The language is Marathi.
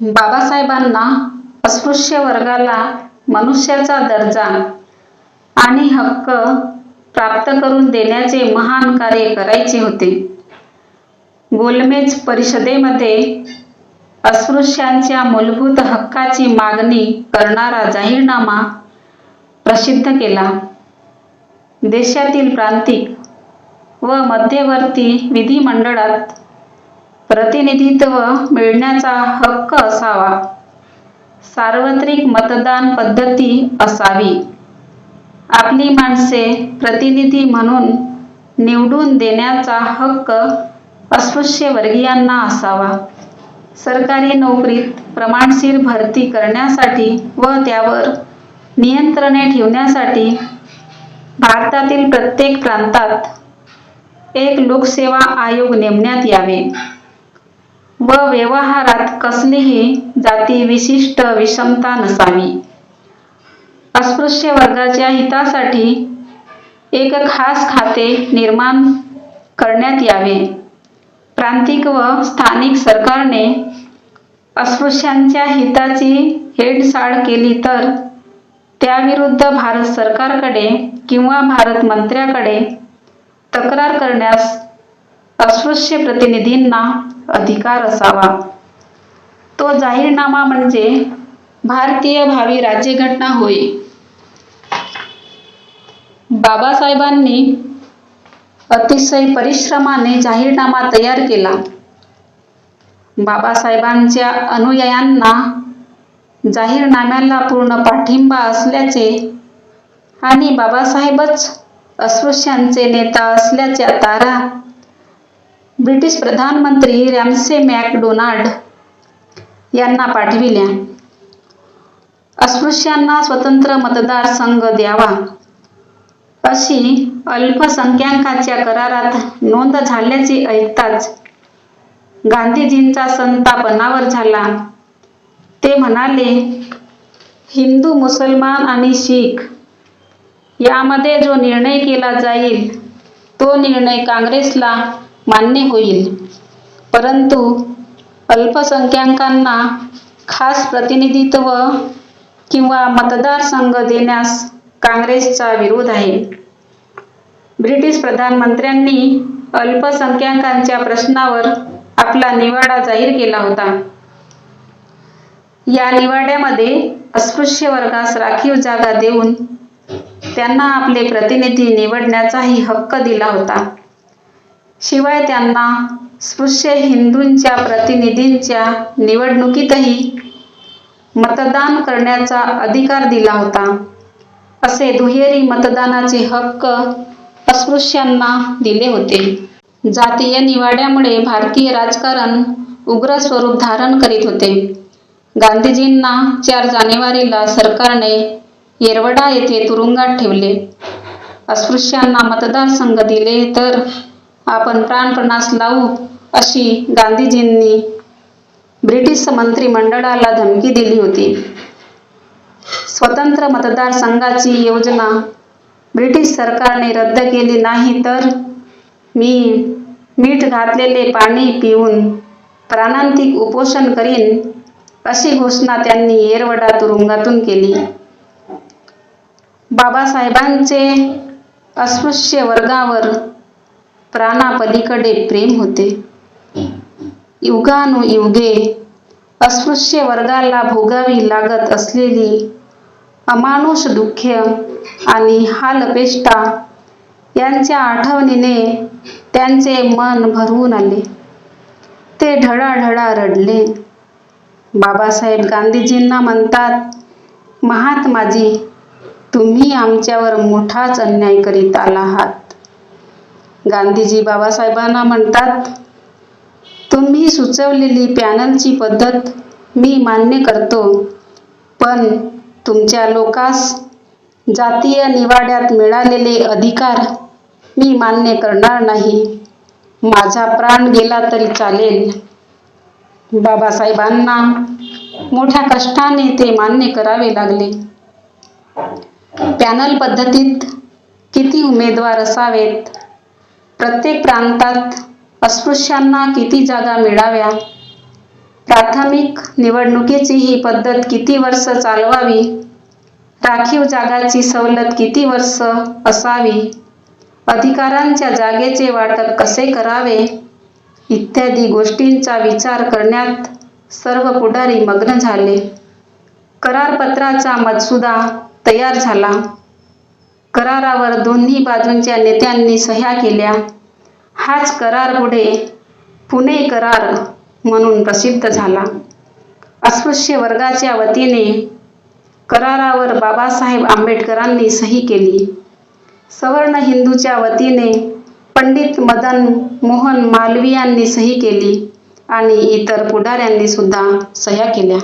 बाबासाहेबांना अस्पृश्य वर्गाला मनुष्याचा दर्जा आणि हक्क प्राप्त करून देण्याचे महान कार्य करायचे होते. गोलमेज परिषदेमध्ये अस्पृश्यांच्या मूलभूत हक्काची मागणी करणारा जाहीरनामा प्रसिद्ध केला. देशातील प्रांतिक व मध्यवर्ती विधिमंडळात प्रतिनिधित्व मिळण्याचा हक्क असावा. सार्वत्रिक मतदान पद्धती असावी. आपली माणसे प्रतिनिधी म्हणून निवडून देण्याचा हक्क अस्पृश्यवर्गीयांना असावा. सरकारी नोकरीत प्रमाणशीर भरती करण्यासाठी व त्यावर नियंत्रणे ठेवण्यासाठी भारतातील प्रत्येक प्रांतात एक लोकसेवा आयोग नेमण्यात यावे व व्यवहारात कसलीही जाती विशिष्ट विषमता नसावी. अस्पृश्य वर्गाच्या हितासाठी एक खास खाते निर्माण करण्यात यावे. प्रांतिक व स्थानिक सरकारने अस्पृश्यांच्या हिताची हेडसाळ केली तर त्याविरुद्ध भारत सरकारकडे किंवा भारत मंत्र्याकडे तक्रार करण्यास अस्पृश्य प्रतिनिधींना अधिकार असावा. तो जाहीरनामा म्हणजे भारतीय भावी राज्यघटना होय. बाबासाहेबांनी अतिशय परिश्रमाने जाहीरनामा तयार केला. बाबासाहेबांच्या अनुयायांना जाहीरनाम्याला पूर्ण पाठिंबा असल्याचे आणि बाबासाहेबच अस्पृश्यांचे नेता असल्याच्या तारा ब्रिटिश प्रधानमंत्री रॅमसे मॅकडोनाल्ड यांना पाठविल्या. अस्पृश्यांना स्वतंत्र मतदारसंघ द्यावा अशी अल्पसंख्याकाच्या करारात नोंद झाल्याचे ऐकताच गांधीजींचा संताप अनावर झाला. ते म्हणाले हिंदू मुसलमान आणि शीख यामध्ये जो निर्णय केला जाईल तो निर्णय काँग्रेसला मान्य होईल परंतु अल्पसंख्याकांना खास प्रतिनिधित्व किंवा मतदारसंघ देण्यास काँग्रेसचा विरोध आहे. ब्रिटिश प्रधानमंत्र्यांनी अल्पसंख्याकांच्या प्रश्नावर आपला निवाडा जाहीर केला होता. या निवाड्यामध्ये अस्पृश्य वर्गास राखीव जागा देऊन त्यांना आपले प्रतिनिधी निवडण्याचाही हक्क दिला होता. शिवाय त्यांना स्पृश्य हिंदूंच्या प्रतिनिधींच्या निवडणुकीतही मतदान करण्याचा अधिकार दिला होता. असे दुहेरी मतदानाचे हक्क अस्पृश्यांना दिले होते. जातीय निवाड्यामुळे भारतीय राजकारण उग्र स्वरूप धारण करीत होते. गांधीजींना चार जानेवारीला सरकारने येरवडा येथे तुरुंगात ठेवले. अस्पृश्यांना मतदारसंघ दिले तर आपण प्राणपणास लावू अशी गांधीजींनी ब्रिटिश मंत्रिमंडळाला धमकी दिली होती. स्वतंत्र मतदारसंघाची योजना ब्रिटिश सरकारने रद्द केली नाही तर मी मीठ घातलेले पाणी पिऊन प्राणांतिक उपोषण करीन अशी घोषणा त्यांनी येरवडा तुरुंगातून केली. बाबासाहेबांचे अस्पृश्य वर्गावर प्राणापलीकडे प्रेम होते. युगानुयुगे अस्पृश्य वर्गाला भोगावी लागत असलेली अमानुष दुःख्य आणि हालपेष्टा यांच्या आठवणीने त्यांचे मन भरवून आले. ते ढळाढळा रडले. बाबासाहेब गांधीजींना म्हणतात महात्माजी तुम्ही आमच्यावर मोठाच अन्याय करीत आला आहात गांधीजी बाबासाहेबांना म्हणतात तुम्ही सुचवलेली पॅनलची पद्धत मी मान्य करतो पण तुमच्या लोकास जातीय निवाड्यात मिळालेले अधिकार मी मान्य करणार नाही. माझा प्राण गेला तरी चालेल. बाबासाहेबांना मोठ्या कष्टाने ते मान्य करावे लागले. पॅनल पद्धतीत किती उमेदवार असावेत, प्रत्येक प्रांतात अस्पृश्यांना किती जागा मिळाव्या, प्राथमिक निवडणुकीची ही पद्धत किती वर्ष चालवावी? राखीव जागाची सवलत किती वर्ष असावी? अधिकारांच्या जागेचे वाटप कसे करावे? इत्यादी गोष्टींचा विचार करण्यात सर्व पुढारी मग्न झाले. करारपत्राचा मसुदा तयार झाला. करारावर दोन्ही बाजूंच्या नेत्यांनी सह्या केल्या. हाच करार पुढे पुणे करार म्हणून प्रसिद्ध झाला. अस्पृश्य वर्गाच्या वतीने करारावर बाबासाहेब आंबेडकरांनी सही केली. सवर्ण हिंदूच्या वतीने पंडित मदन मोहन मालवीयांनी सही केली आणि इतर पुढाऱ्यांनी सुद्धा सह्या केल्या.